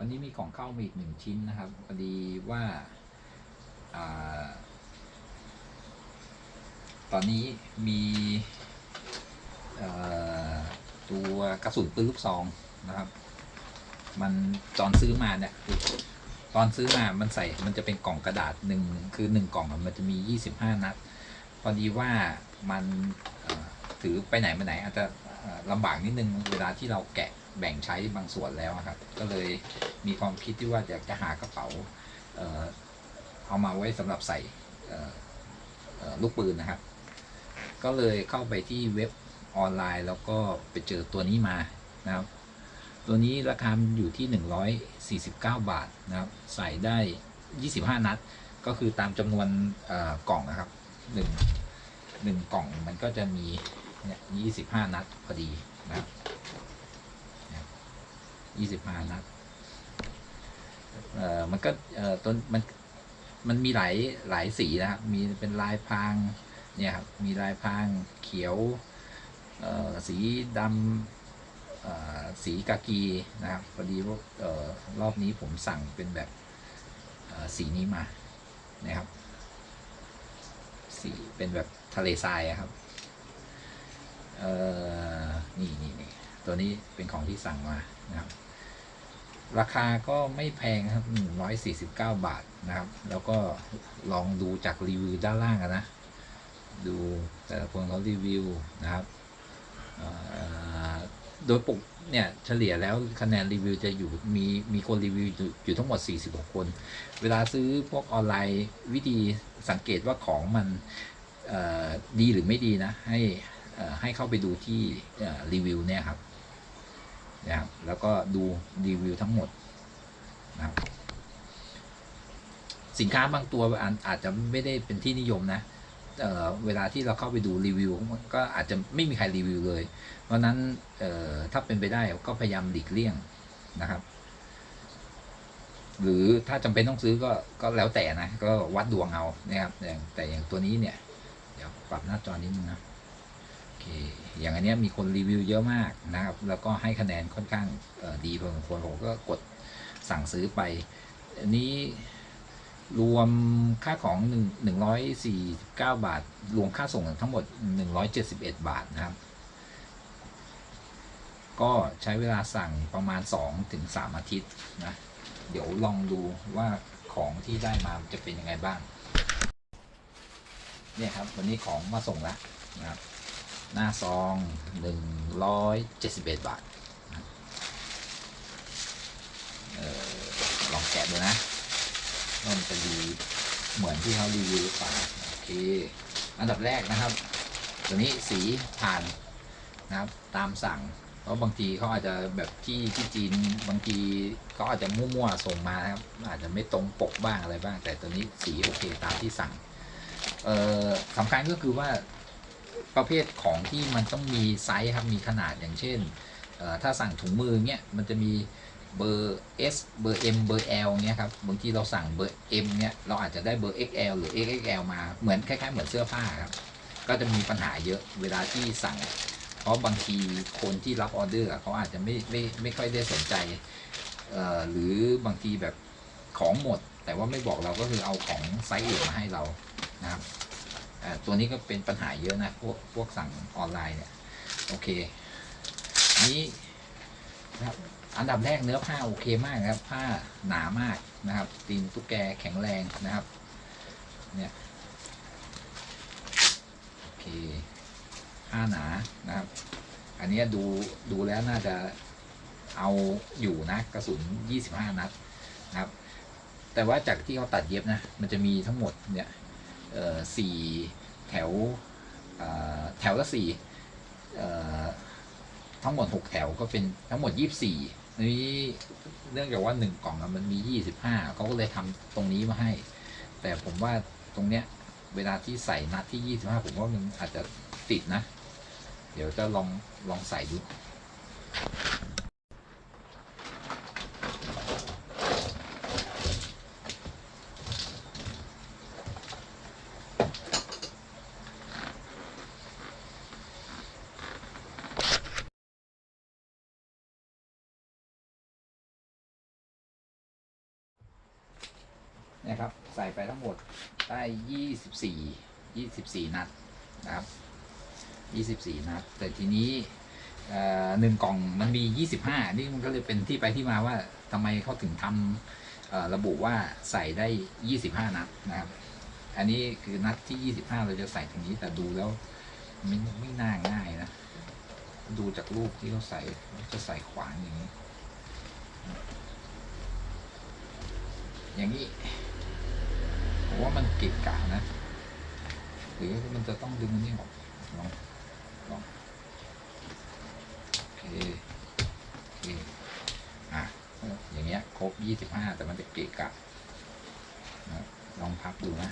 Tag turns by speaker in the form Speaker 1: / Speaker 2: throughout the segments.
Speaker 1: วันนี้มีของเข้ามาอีกหนึ่งชิ้นนะครับพอดีว่าอาตอนนี้มีตัวกระสุนปืนลูกซองนะครับ มันตอนซื้อมาเนี่ยคือตอนซื้อมามันใส่มันจะเป็นกล่องกระดาษหนึ่งคือหนึ่งกล่องมันจะมียี่สิบห้านัด พอดีว่ามันถือไปไหนมาไหนอาจจะลำบากนิดนึงเวลาที่เราแกะ แบ่งใช้บางส่วนแล้วอะครับ ก็เลยมีความคิดที่ว่าอยากจะหากระเป๋าเออเอามาไว้สำหรับใส่ลูกปืนนะครับ ก็เลยเข้าไปที่เว็บออนไลน์ แล้วก็ไปเจอตัวนี้มานะครับ ตัวนี้ราคาอยู่ที่ 149 บาทนะครับ ใส่ได้ 25 นัด ก็คือตามจำนวนกล่องนะครับหนึ่งหนึ่งกล่องมันก็จะมีเนี่ย25 นัดพอดีนะครับ เนี่ย25นัดเออมันก็เออต้นมันมันมีหลายหลายสีนะครับ มีเป็นลายพรางเนี่ยครับ มีลายพรางเขียวเอ่อสีดำสีกากีนะครับพอดีว่ารอบนี้ผมสั่งเป็นแบบสีนี้มานะครับ สีเป็นแบบทะเลทรายครับนี่นี่นี่ตัวนี้เป็นของที่สั่งมานะครับ ราคาก็ไม่แพงครับ 149 บาทนะครับ แล้วก็ลองดูจากรีวิวด้านล่างอะนะ ดูแต่ละคนเขารีวิวนะครับโดยปกเนี่ยเฉลี่ยแล้วคะแนนรีวิวจะอยู่มีมีคนรีวิวอยู่อยู่ทั้งหมด 46 คน เวลาซื้อพวกออนไลน์วิธีสังเกตว่าของมันดีหรือไม่ดีนะ ให้ให้เข้าไปดูที่รีวิวเนี่ยครับ นะครับแล้วก็ดูรีวิวทั้งหมดนะครับสินค้าบางตัวอาจจะไม่ได้เป็นที่นิยมนะเเวลาที่เราเข้าไปดูรีวิว ก็อาจจะไม่มีใครรีวิวเลย เพราะนั้นถ้าเป็นไปได้ก็พยายามหลีกเลี่ยงนะครับ หรือถ้าจำเป็นต้องซื้อก็ก็แล้วแต่นะ ก็วัดดวงเอานะครับแต่อย่างตัวนี้เนี่ย เดี๋ยวปรับหน้าจอนิดนึงนะ เค อย่างอันเนี้ยมีคนรีวิวเยอะมากนะครับ แล้วก็ให้คะแนนค่อนข้างดีพอสมควรผมก็กดสั่งซื้อไป อันนี้รวมค่าของหนึ่งหนึ่งร้อยสี่เก้าบาท รวมค่าส่งทั้งหมดหนึ่งร้อยเจ็ดสิบเอ็ดบาทนะครับ ก็ใช้เวลาสั่งประมาณสองถึงสามอาทิตย์นะ เดี๋ยวลองดูว่าของที่ได้มาจะเป็นยังไงบ้าง เนี่ยครับ วันนี้ของมาส่งแล้วนะครับ หน้าซองหนึ่งร้อยเจ็ดสิบเอ็ดบาทออลองแกะดูนะว่ามันจะดีเหมือนที่เขารีวิวหรือเปล่าโอเค อันดับแรกนะครับ ตัวนี้สีผ่านนะครับตามสั่งเพราะบางทีเขาอาจจะแบบที่ที่จีนบางทีเขาอาจจะมั่วๆส่งมาครับ อาจจะไม่ตรงปกบ้างอะไรบ้าง แต่ตัวนี้สีโอเคตามที่สั่งเอ่อสำคัญก็คือว่า ประเภทของที่มันต้องมีไซส์ครับมีขนาดอย่างเช่น ถ้าสั่งถุงมือเงี้ยมันจะมีเบอร์ S เบอร์ M เบอร์ L เงี้ยครับบางทีเราสั่งเบอร์ M เนี้ยเราอาจจะได้เบอร์ XL หรือ XXL มาเหมือนคล้ายๆเหมือนเสื้อผ้าครับก็จะมีปัญหาเยอะเวลาที่สั่ง เพราะบางทีคนที่รับออเดอร์เขาอาจจะไม่ไม่ไม่ค่อยได้สนใจหรือบางทีแบบของหมด แต่ว่าไม่บอกเราก็คือเอาของไซส์อื่นมาให้เรานะครับ ตัวนี้ก็เป็นปัญหาเยอะนะพวกพวกสั่งออนไลน์เนี่ยโอเค นี้นะครับอันดับแรกเนื้อผ้าโอเคมากครับ ผ้าหนามากนะครับตีนตุ๊กแกแข็งแรงนะครับเนี่ยโอเคผ้าหนานะครับ อันนี้ดูดูแล้วน่าจะเอาอยู่นะกระสุน 25 นัดนะครับ แต่ว่าจากที่เขาตัดเย็บนะ มันจะมีทั้งหมดเนี่ย สี่แถวเอ่อแถวละสี่เอ่อทั้งหมดหกแถวก็เป็นทั้งหมดยี่สี่นี้เนื่องจากว่าหนึ่งกล่องมันมียี่สิบห้าเขาก็เลยทำตรงนี้มาให้ แต่ผมว่าตรงเนี้ยเวลาที่ใส่นัดที่ยี่สิบห้าผมว่ามันอาจจะติดนะ เดี๋ยวจะลองลองใส่ดู นะครับ ใส่ไปทั้งหมดได้ยี่สิบสี่ยี่สิบสี่นัดนะครับยี่สิบสี่นัด แต่ทีนี้หนึ่งกล่องมันมียี่สิบห้านี่มันก็เลยเป็นที่ไปที่มาว่าทำไมเขาถึงทำระบุว่าใส่ได้ยี่สิบห้านัดนะครับอันนี้คือนัดที่ยี่สิบห้าเราจะใส่ตรงนี้แต่ดูแล้วไม่ไม่น่าง่ายนะ ดูจากรูปที่เขาใส่จะใส่ขวางอย่างนี้ อย่างนี้ ผมว่ามันเกะกะนะ หรือมันจะต้องดึงอันนี้ออกลองลองโอเคโอเคอะอย่างเงี้ยครบยี่สิบห้าแต่มันจะเกะกะนะลองพับดูนะ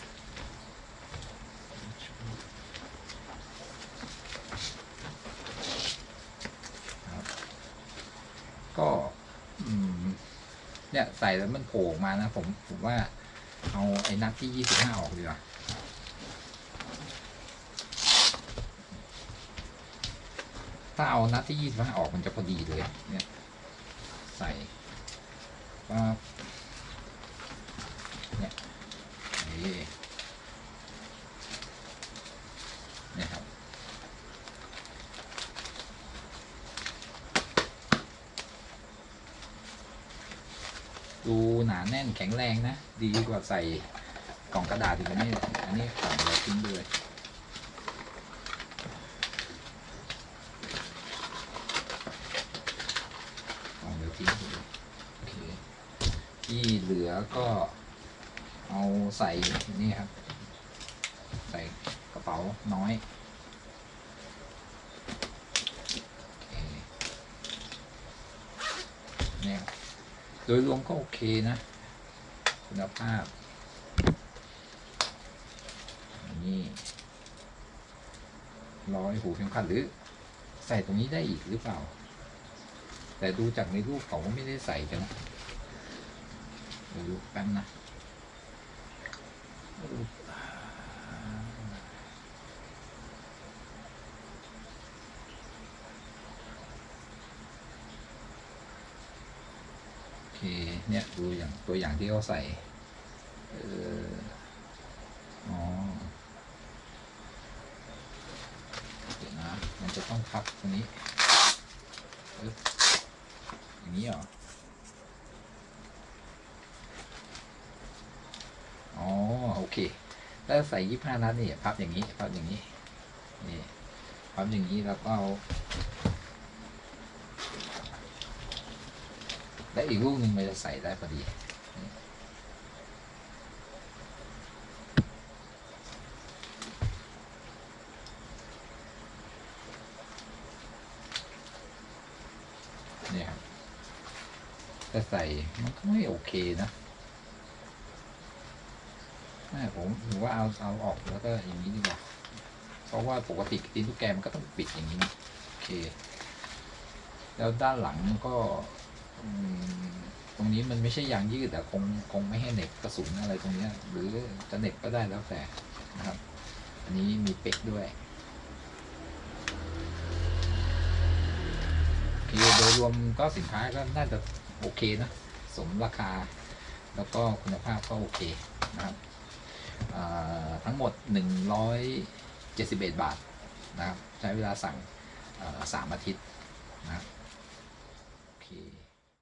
Speaker 1: ก็เนี่ยใส่แล้วมันโผล่มานะผมผมว่า เอาไอ้นัดที่ยี่สิบห้าออกดีกว่าถ้าเอานัดที่ยี่สิบห้าออกมันจะพอดีเลย เนี่ย ใส่ว่าเนี่ยนี่เนี่ยครับ ดูหนาแน่นแข็งแรงนะ ดีกว่าใส่กล่องกระดาษอีกนนี้อันนี้กล่องเราทิ้งเลยกล่องเราทิ้งเลยโอเคที่เหลือก็เอาใส่นี่ครับ ใส่กระเป๋าน้อยโอเคเนี่ยครับ โดยรวมก็โอเคนะ คุณภาพ นี่ร้อยหูเข็มขัดหรือ ใส่ตรงนี้ได้อีกหรือเปล่า แต่ดูจากในรูปเขาก็ไม่ได้ใส่กันนะเดี๋ยวดูแป๊บนะ โอ เนี่ยดูอย่างตัวอย่างที่เขาใส่เอออ๋อเดี๋ยวนะมันจะต้องพับตรงนี้อย่างนี้เหรออ๋อโอเคถ้าใส่ยี่ห้านัดนี่พับอย่างนี้พับอย่างนี้นี่พับอย่างนี้แล้วก็เอา และอีกลูกหนึ่งมันจะใส่ได้พอดีเนี่ยครับแต่ใส่มันก็ไม่โอเคนะไม่ผมถือว่าเอาเอาออกแล้วก็อย่างนี้ดีกว่า เพราะว่าปกติตีนทุกแกมันก็ต้องปิดอย่างนี้นะโอเค แล้วด้านหลังก็ ตรงนี้มันไม่ใช่ยางยืดแต่คงคงไม่ให้เหน็บกระสุนอะไรตรงนี้หรือจะเหน็บก็ได้แล้วแต่นะครับ อันนี้มีเป๊กด้วยโอโดยรวมก็สินค้าก็น่าจะโอเคนะสมราคา แล้วก็คุณภาพก็โอเคนะครับทั้งหมด 171 บาทนะครับใช้เวลาสั่งเอ่อสามอาทิตย์นะครับ